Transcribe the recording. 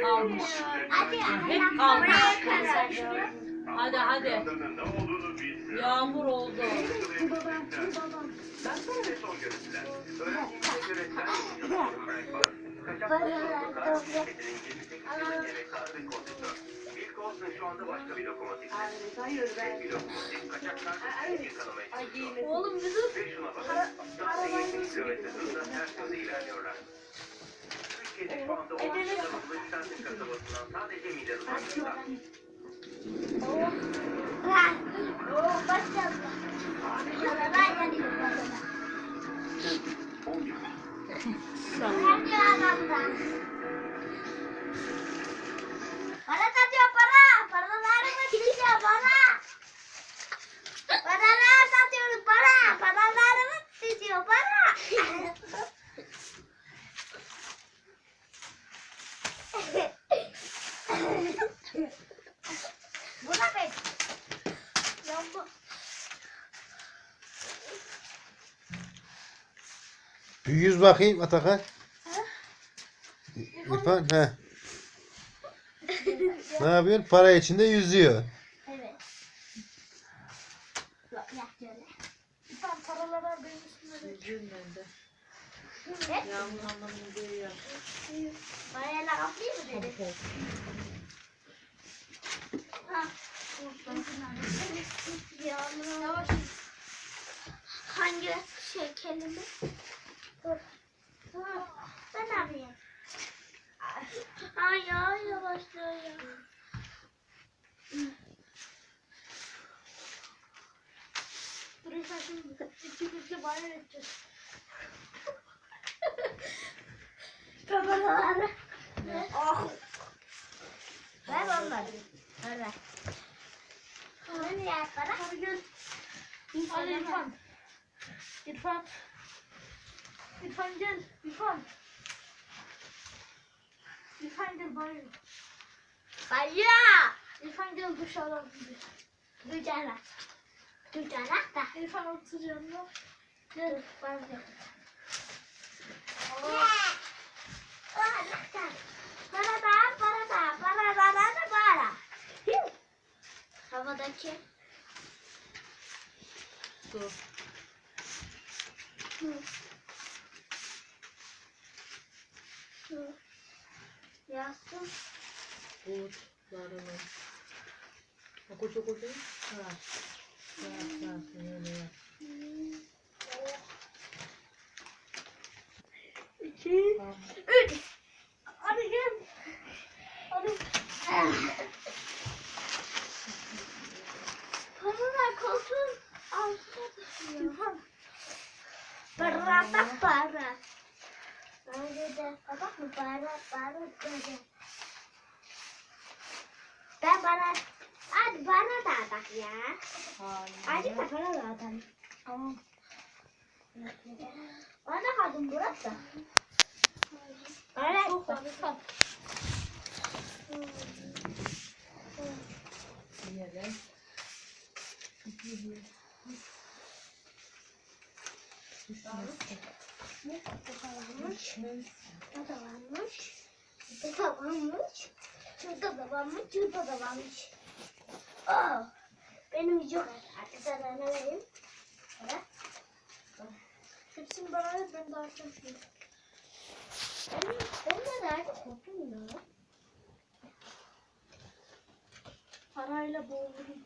Kalmış. Hep kalmış. Hadi hadi. Yağmur oldu. Bu babam, bu babam. Ben sonra son görüntüler. Öğrendiğime göre sen Frank var. Kaçak Bana fotoğraflar, ver, şirketinin 28 yıllık emektarı ve kondisör. Bill Colson şu anda başka bir lokomotifte. Hayır Tek bir lokomotif kaçak kardeşini yakalamaya çalışıyor. Oğlum bir dur. Ve Türkiye'de şu anda 10 kilometre Sensin kasabasından sadece miden uzaklıkta. Ha. Oo, başladı. Bir yüz bakayım Atakan. İrfan he. Ne yapıyor? Para içinde yüzüyor. Evet. Yok ya şöyle. Ben paraları benim üstüme Üzülmedi. Evet. Yağmur anlamını görüyor. Parayla kaplayayım mı dedi? Ha. Yağmur. Hangi şey Dur. Ben ne yapayım? Ay ya yavaşlıyor ya. Burayı saçını ikimizle bayram edeceğiz. Babaları. Oh. Ver onları. Ver ver. Hani ya para? Hadi gel. İrfan. İrfan. İrfan gel. İrfan. İrfan gel bayıl. Baya. İrfan gel bir. Güceler. Güceler da. İrfan otur yanına. Dur. Ben de. Para da, para da, para da, para da, para. Hiu. Havadaki. Dur. Hı. Hı. Yazdım. Bulutlarını. Oku çok oku. Ha. Ha, ha, öyle yap. İki. Tamam. Üç. Hadi gel. Hadi. Paralar koltuğun altına düşüyor. Para da para. Bence de bak mı para para böyle. Ben bana hadi bana da bak ya. Hayır. Azıcık da para da adam. Tamam. Bana kaldım burası. Bana Çok hadi Bu da varmış. Bu da varmış. Bu da varmış. Şurada da varmış. Şurada da varmış. Oh, benim yok arkadaşlar ne vereyim? Evet. Hepsini bana ben dağıtacağım şimdi. Benim, benim de nerede kopum ya? Parayla boğulurum.